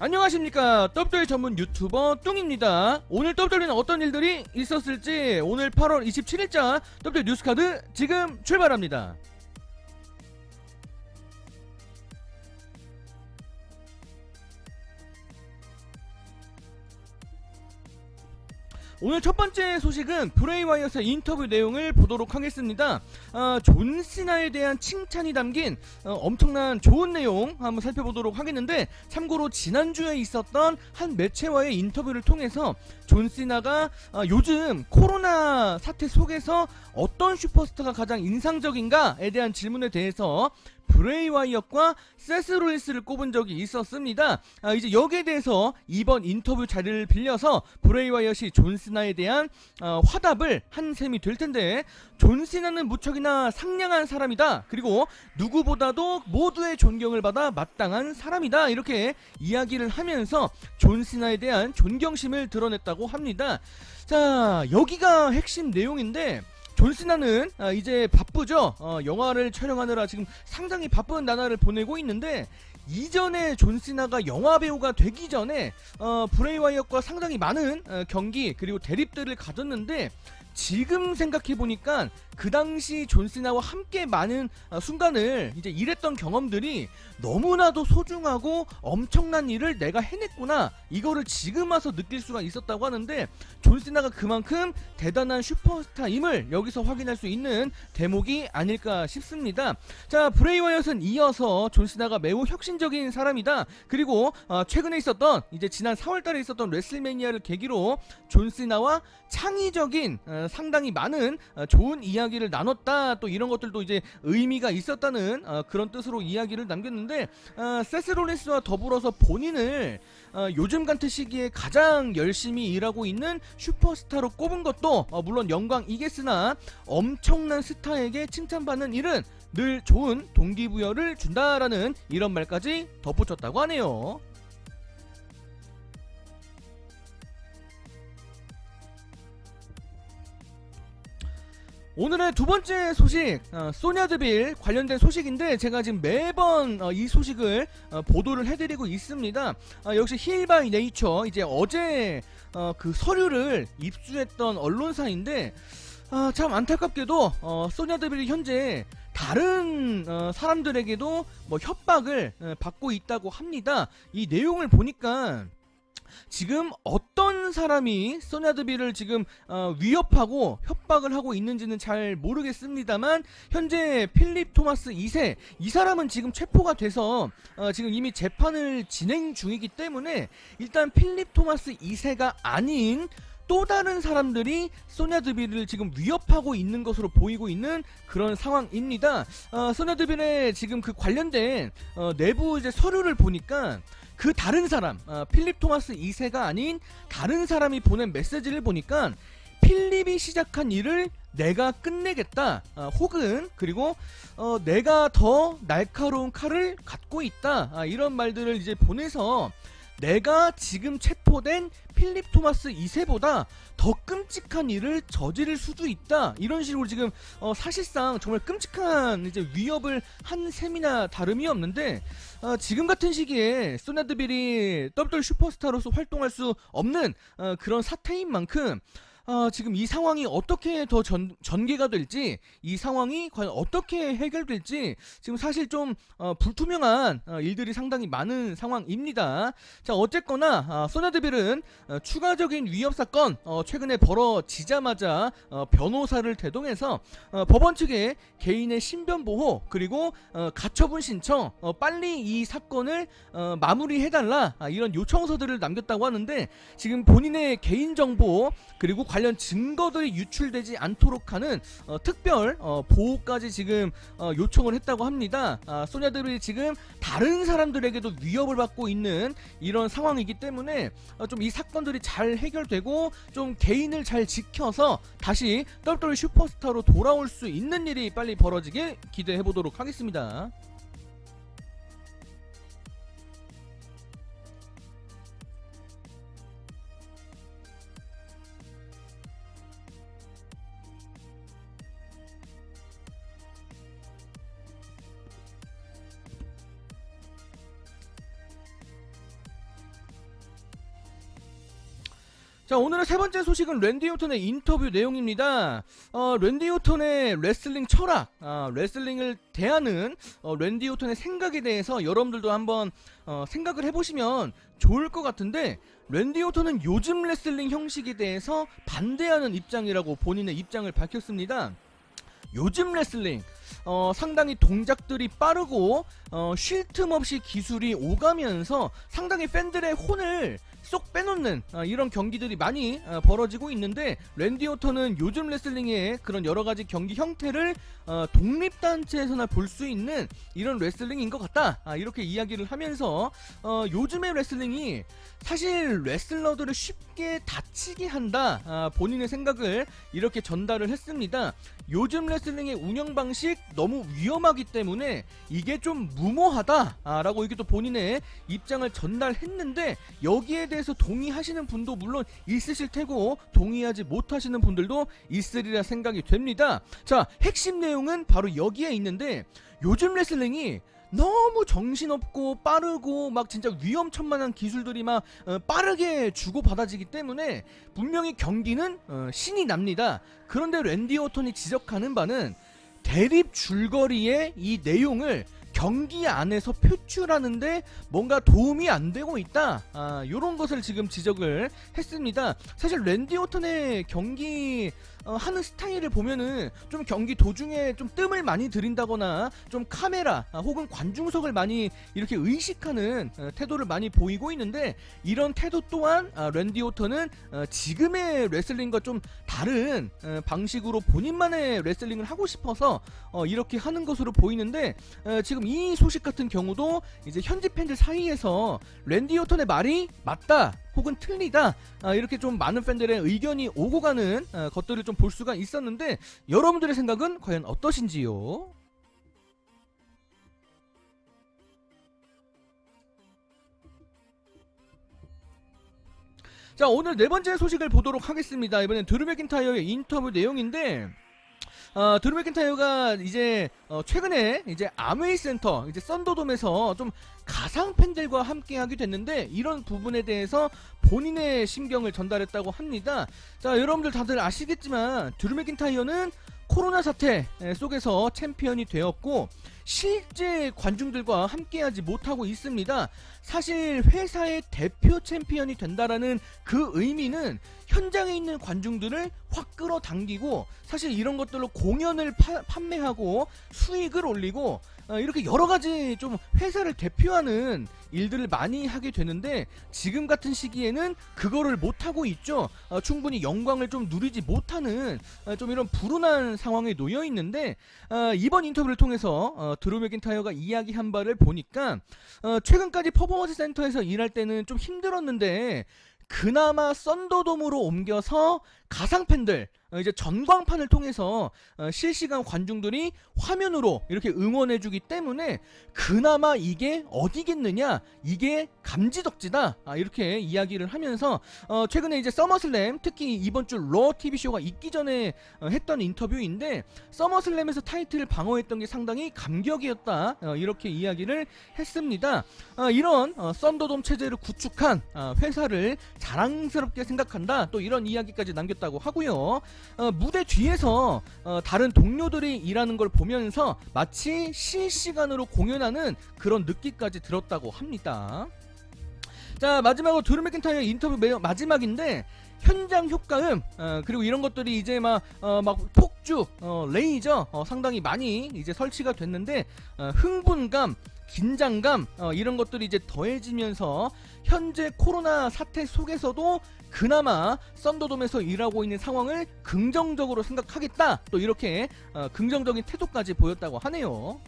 안녕하십니까. 떡돌 전문 유튜버 뚱입니다. 오늘 떡돌이는 어떤 일들이 있었을지 오늘 8월 27일자 떡돌 뉴스카드 지금 출발합니다 오늘 첫 번째 소식은 브레이와이어스 인터뷰 내용을 보도록 하겠습니다. 아, 존 시나에 대한 칭찬이 담긴 어, 엄청난 좋은 내용 한번 살펴보도록 하겠는데 참고로 지난주에 있었던 한 매체와의 인터뷰를 통해서 존 시나가 아, 요즘 코로나 사태 속에서 어떤 슈퍼스타가 가장 인상적인가에 대한 질문에 대해서 브레이 와이엇과 세스 롤리스를 꼽은 적이 있었습니다. 아, 이제 여기에 대해서 이번 인터뷰 자리를 빌려서 브레이 와이엇이 존 시나에 대한 어, 화답을 한 셈이 될 텐데 존 시나는 무척이나 상냥한 사람이다. 그리고 누구보다도 모두의 존경을 받아 마땅한 사람이다. 이렇게 이야기를 하면서 존 시나에 대한 존경심을 드러냈다고 합니다. 자, 여기가 핵심 내용인데 존 시나는 아, 이제 바쁘죠. 어, 영화를 촬영하느라 지금 상당히 바쁜 나날을 보내고 있는데 이전에 존 시나가 영화 배우가 되기 전에 어, 브레이 와이엇과 상당히 많은 어, 경기 그리고 대립들을 가졌는데 지금 생각해 보니까 그 당시 존 시나와 함께 많은 어, 순간을 이제 일했던 경험들이 너무나도 소중하고 엄청난 일을 내가 해냈구나 이거를 지금 와서 느낄 수가 있었다고 하는데 존 시나가 그만큼 대단한 슈퍼스타임을 여기서 확인할 수 있는 대목이 아닐까 싶습니다. 자 브레이 와이엇은 이어서 존 시나가 매우 혁신적인 사람이다. 그리고 어, 최근에 있었던 이제 지난 4월달에 있었던 레슬매니아를 계기로 존 시나와 창의적인 어, 상당히 많은 어, 좋은 이야기 를 나눴다. 또 이런 것들도 이제 의미가 있었다는 어, 그런 뜻으로 이야기를 남겼는데 어, 세스 롤린스와 더불어서 본인을 어, 요즘 같은 시기에 가장 열심히 일하고 있는 슈퍼스타로 꼽은 것도 어, 물론 영광이겠으나 엄청난 스타에게 칭찬받는 일은 늘 좋은 동기부여를 준다라는 이런 말까지 덧붙였다고 하네요. 오늘의 두 번째 소식, 어, 소냐드빌 관련된 소식인데 제가 지금 매번 어, 이 소식을 어, 보도를 해드리고 있습니다. 어, 역시 힐바이 네이처 이제 어제 어, 그 서류를 입수했던 언론사인데 아, 참 안타깝게도 어, 소냐드빌이 현재 다른 어, 사람들에게도 뭐 협박을 어, 받고 있다고 합니다. 이 내용을 보니까 지금 어떤 사람이 소냐드비를 지금 어, 위협하고 협박을 하고 있는지는 잘 모르겠습니다만 현재 필립 토마스 2세 이 사람은 지금 체포가 돼서 어, 지금 이미 재판을 진행 중이기 때문에 일단 필립 토마스 2세가 아닌 또 다른 사람들이 소냐 드빌을 지금 위협하고 있는 것으로 보이고 있는 그런 상황입니다. 어, 소냐 드빌의 지금 그 관련된 어, 내부 이제 서류를 보니까 그 다른 사람, 어, 필립 토마스 2세가 아닌 다른 사람이 보낸 메시지를 보니까 필립이 시작한 일을 내가 끝내겠다. 어, 혹은 그리고 어, 내가 더 날카로운 칼을 갖고 있다. 아, 이런 말들을 이제 보내서 내가 지금 체포된 필립 토마스 2세보다 더 끔찍한 일을 저지를 수도 있다. 이런 식으로 지금 어, 사실상 정말 끔찍한 이제 위협을 한 셈이나 다름이 없는데 어, 지금 같은 시기에 소나드빌이 더블 슈퍼스타로서 활동할 수 없는 어, 그런 사태인 만큼 어, 지금 이 상황이 어떻게 더 전, 전개가 될지 이 상황이 과연 어떻게 해결될지 지금 사실 좀 어, 불투명한 어, 일들이 상당히 많은 상황입니다. 자 어쨌거나 어, 소나드빌은 어, 추가적인 위협 사건 어, 최근에 벌어지자마자 어, 변호사를 대동해서 어, 법원 측에 개인의 신변 보호 그리고 어, 가처분 신청 어, 빨리 이 사건을 어, 마무리해달라 아, 이런 요청서들을 남겼다고 하는데 지금 본인의 개인 정보 그리고 관련 증거들이 유출되지 않도록 하는 어, 특별 어, 보호까지 지금 어, 요청을 했다고 합니다. 아, 소냐들이 지금 다른 사람들에게도 위협을 받고 있는 이런 상황이기 때문에 어, 좀이 사건들이 잘 해결되고 좀 개인을 잘 지켜서 다시 떨떨 슈퍼스타로 돌아올 수 있는 일이 빨리 벌어지길 기대해 보도록 하겠습니다. 자 오늘의 세 번째 소식은 랜디 오턴의 인터뷰 내용입니다. 어, 랜디 오턴의 레슬링 철학, 아, 레슬링을 대하는 어, 랜디 오턴의 생각에 대해서 여러분들도 한번 어, 생각을 해보시면 좋을 것 같은데 랜디 오턴은 요즘 레슬링 형식에 대해서 반대하는 입장이라고 본인의 입장을 밝혔습니다. 요즘 레슬링 어, 상당히 동작들이 빠르고 어, 쉴 틈 없이 기술이 오가면서 상당히 팬들의 혼을 쏙 빼놓는 어, 이런 경기들이 많이 어, 벌어지고 있는데 랜디 오턴은 요즘 레슬링의 그런 여러 가지 경기 형태를 어, 독립단체에서나 볼 수 있는 이런 레슬링인 것 같다. 아, 이렇게 이야기를 하면서 어, 요즘의 레슬링이 사실 레슬러들을 쉽게 다치게 한다 아, 본인의 생각을 이렇게 전달을 했습니다. 요즘 레슬링의 운영 방식 너무 위험하기 때문에 이게 좀 무모하다라고 이게 또 본인의 입장을 전달했는데 여기에 대해 서 동의하시는 분도 물론 있으실 테고 동의하지 못하시는 분들도 있으리라 생각이 됩니다. 자, 핵심 내용은 바로 여기에 있는데 요즘 레슬링이 너무 정신없고 빠르고 막 진짜 위험천만한 기술들이 막 어, 빠르게 주고받아지기 때문에 분명히 경기는 어, 신이 납니다. 그런데 랜디 오턴이 지적하는 바는 대립 줄거리의 이 내용을 경기 안에서 표출하는데 뭔가 도움이 안 되고 있다. 아, 요런 것을 지금 지적을 했습니다. 사실 랜디 오턴의 경기 어, 하는 스타일을 보면은 좀 경기 도중에 좀 뜸을 많이 들인다거나 좀 카메라 아, 혹은 관중석을 많이 이렇게 의식하는 어, 태도를 많이 보이고 있는데 이런 태도 또한 아, 랜디 오턴은 어, 지금의 레슬링과 좀 다른 어, 방식으로 본인만의 레슬링을 하고 싶어서 어, 이렇게 하는 것으로 보이는데 어, 지금 이 소식 같은 경우도 이제 현지 팬들 사이에서 랜디 오턴의 말이 맞다 혹은 틀리다 아, 이렇게 좀 많은 팬들의 의견이 오고 가는 어, 것들을 좀 볼 수가 있었는데 여러분들의 생각은 과연 어떠신지요? 자 오늘 네 번째 소식을 보도록 하겠습니다. 이번엔 드루 맥킨타이어의 인터뷰 내용인데 어, 드루 맥킨타이어가 이제 어, 최근에 이제 아메이 센터 이제 썬더돔에서 좀 가상 팬들과 함께하게 됐는데 이런 부분에 대해서 본인의 심경을 전달했다고 합니다. 자 여러분들 다들 아시겠지만 드루 맥킨타이어는 코로나 사태 속에서 챔피언이 되었고 실제 관중들과 함께하지 못하고 있습니다. 사실 회사의 대표 챔피언이 된다라는 그 의미는 현장에 있는 관중들을 확 끌어당기고 사실 이런 것들로 공연을 파- 판매하고 수익을 올리고 어, 이렇게 여러 가지 좀 회사를 대표하는 일들을 많이 하게 되는데 지금 같은 시기에는 그거를 못 하고 있죠. 어, 충분히 영광을 좀 누리지 못하는 어, 좀 이런 불운한 상황에 놓여 있는데 어, 이번 인터뷰를 통해서 어, 드루 맥인타이어가 이야기한 바를 보니까 어, 최근까지 퍼포먼스 센터에서 일할 때는 좀 힘들었는데 그나마 썬더돔으로 옮겨서 가상 팬들 어, 이제 전광판을 통해서 어, 실시간 관중들이 화면으로 이렇게 응원해주기 때문에 그나마 이게 어디겠느냐 이게 감지덕지다 아, 이렇게 이야기를 하면서 어, 최근에 이제 서머슬램 특히 이번 주 러 TV 쇼가 있기 전에 어, 했던 인터뷰인데 서머슬램에서 타이틀을 방어했던 게 상당히 감격이었다 어, 이렇게 이야기를 했습니다. 어, 이런 어, 썬더돔 체제를 구축한 어, 회사를 자랑스럽게 생각한다. 또 이런 이야기까지 남겼 다고 하고요. 어, 무대 뒤에서 어, 다른 동료들이 일하는 걸 보면서 마치 실시간으로 공연하는 그런 느낌까지 들었다고 합니다. 자 마지막으로 드루 맥킨타이어 인터뷰 매- 마지막인데 현장 효과음 어, 그리고 이런 것들이 이제 막, 어, 막 폭주 어, 레이저 어, 상당히 많이 이제 설치가 됐는데 어, 흥분감 긴장감 어, 이런 것들이 이제 더해지면서 현재 코로나 사태 속에서도 그나마 썬더돔에서 일하고 있는 상황을 긍정적으로 생각하겠다 또 이렇게 어, 긍정적인 태도까지 보였다고 하네요.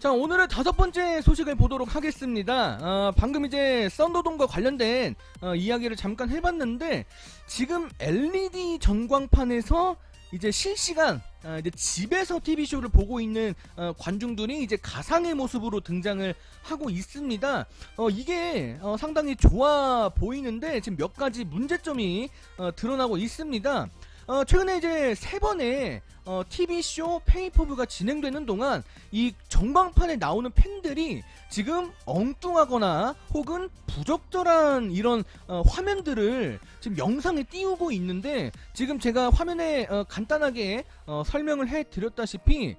자 오늘의 다섯 번째 소식을 보도록 하겠습니다. 어, 방금 이제 썬더돔과 관련된 어, 이야기를 잠깐 해봤는데 지금 LED 전광판에서 이제 실시간 어, 이제 집에서 TV 쇼를 보고 있는 어, 관중들이 이제 가상의 모습으로 등장을 하고 있습니다. 어, 이게 어, 상당히 좋아 보이는데 지금 몇 가지 문제점이 어, 드러나고 있습니다. 어, 최근에 이제 세 번의 어, TV쇼 페이퍼브가 진행되는 동안 이 전광판에 나오는 팬들이 지금 엉뚱하거나 혹은 부적절한 이런 어, 화면들을 지금 영상에 띄우고 있는데 지금 제가 화면에 어, 간단하게 어, 설명을 해 드렸다시피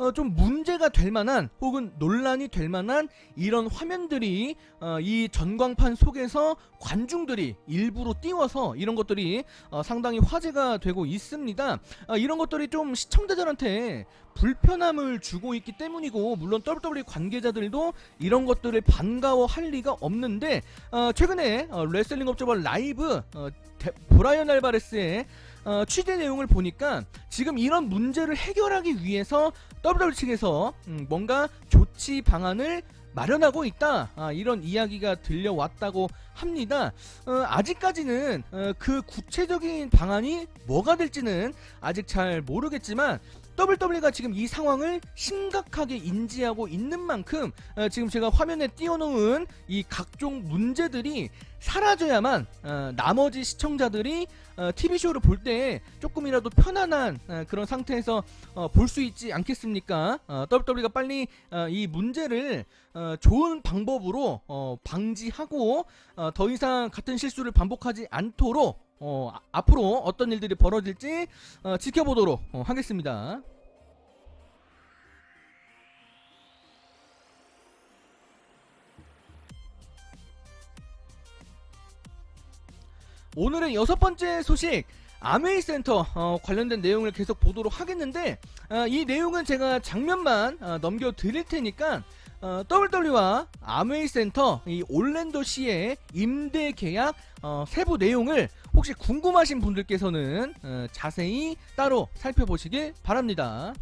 어, 좀 문제가 될 만한 혹은 논란이 될 만한 이런 화면들이 어, 이 전광판 속에서 관중들이 일부러 띄워서 이런 것들이 어, 상당히 화제가 되고 있습니다. 어, 이런 것들이 좀 시청자들한테 불편함을 주고 있기 때문이고 물론 WWE 관계자들도 이런 것들을 반가워할 리가 없는데 어, 최근에 어, 레슬링 업저버 라이브 어, 데- 브라이언 알바레스의 어, 취재 내용을 보니까 지금 이런 문제를 해결하기 위해서 WWE 측에서 음, 뭔가 조치 방안을 마련하고 있다 아, 이런 이야기가 들려왔다고 합니다. 어, 아직까지는 어, 그 구체적인 방안이 뭐가 될지는 아직 잘 모르겠지만 WWE가 지금 이 상황을 심각하게 인지하고 있는 만큼 어, 지금 제가 화면에 띄워놓은 이 각종 문제들이 사라져야만 어, 나머지 시청자들이 어, TV쇼를 볼 때 조금이라도 편안한 어, 그런 상태에서 어, 볼 수 있지 않겠습니까? 어, WWE가 빨리 어, 이 문제를 어, 좋은 방법으로 어, 방지하고 어, 더 이상 같은 실수를 반복하지 않도록 어, 아- 앞으로 어떤 일들이 벌어질지 어, 지켜보도록 어, 하겠습니다. 오늘의 여섯 번째 소식 아메이 센터 어, 관련된 내용을 계속 보도록 하겠는데 어, 이 내용은 제가 장면만 어, 넘겨 드릴 테니까 어, WW와 아메이 센터 이 올랜도 시의 임대 계약 어, 세부 내용을 혹시 궁금하신 분들께서는 어, 자세히 따로 살펴보시길 바랍니다.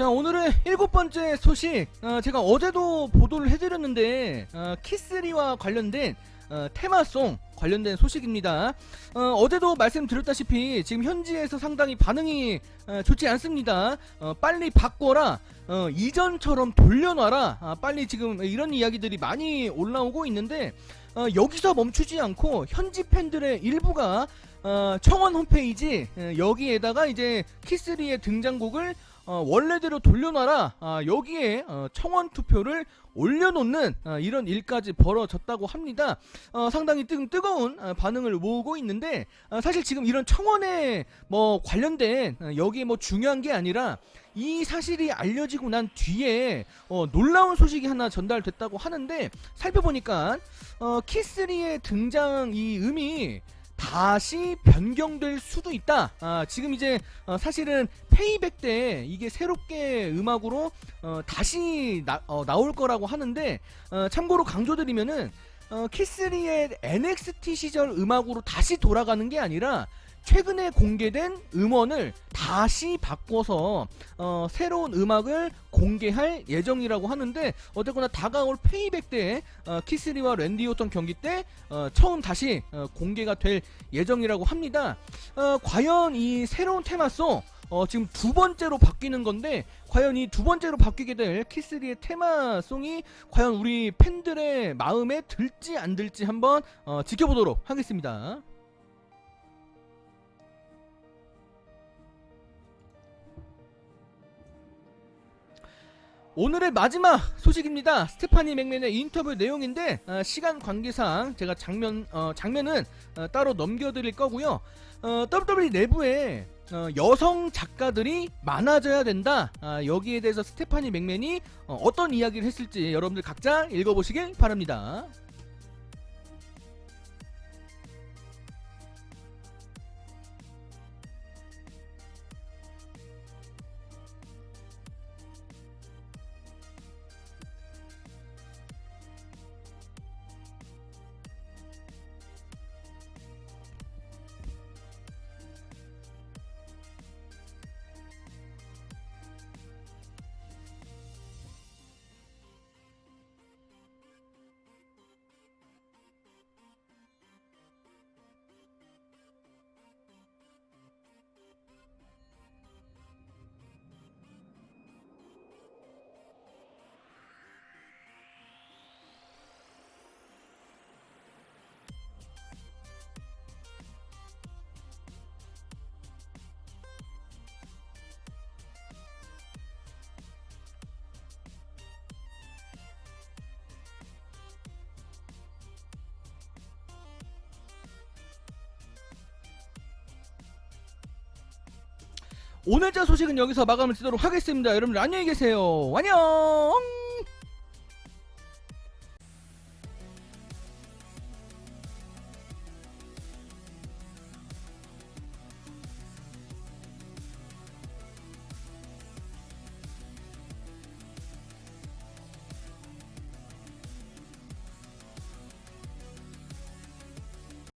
자 오늘의 일곱 번째 소식 어, 제가 어제도 보도를 해드렸는데 어, 키스리와 관련된 어, 테마송 관련된 소식입니다. 어, 제도 말씀드렸다시피 지금 현지에서 상당히 반응이 어, 좋지 않습니다. 어, 빨리 바꿔라. 어, 이전처럼 돌려놔라. 아, 빨리 지금 이런 이야기들이 많이 올라오고 있는데 어, 여기서 멈추지 않고 현지 팬들의 일부가 어, 청원 홈페이지 어, 여기에다가 이제 키스리의 등장곡을 어, 원래대로 돌려놔라. 아, 여기에 어, 청원 투표를 올려놓는 어, 이런 일까지 벌어졌다고 합니다. 어, 상당히 뜨, 뜨거운 어, 반응을 모으고 있는데 어, 사실 지금 이런 청원에 뭐 관련된 어, 여기에 뭐 중요한 게 아니라 이 사실이 알려지고 난 뒤에 어, 놀라운 소식이 하나 전달됐다고 하는데 살펴보니까 어, 키스리의 등장 이 음이 다시 변경될 수도 있다. 아, 지금 이제 어, 사실은 페이백 때 이게 새롭게 음악으로 어, 다시 나, 어, 나올 거라고 하는데 어, 참고로 강조드리면은 어, 키스리의 NXT 시절 음악으로 다시 돌아가는 게 아니라 최근에 공개된 음원을 다시 바꿔서 어, 새로운 음악을 공개할 예정이라고 하는데 어쨌거나 다가올 페이백 때 어, 키스리와 랜디 오턴 경기 때 어, 처음 다시 어, 공개가 될 예정이라고 합니다. 어, 과연 이 새로운 테마송 어, 지금 두 번째로 바뀌는 건데 과연 이 두 번째로 바뀌게 될 키스리의 테마송이 과연 우리 팬들의 마음에 들지 안 들지 한번 어, 지켜보도록 하겠습니다. 오늘의 마지막 소식입니다. 스테파니 맥맨의 인터뷰 내용인데 어, 시간 관계상 제가 장면 어, 장면은 어, 따로 넘겨드릴 거고요. 어, WWE 내부에 어, 여성 작가들이 많아져야 된다. 아, 여기에 대해서 스테파니 맥맨이 어, 떤 이야기를 했을지 여러분들 각자 읽어보시길 바랍니다. 오늘자 소식은 여기서 마감을 짓도록 하겠습니다. 여러분 안녕히 계세요. 안녕.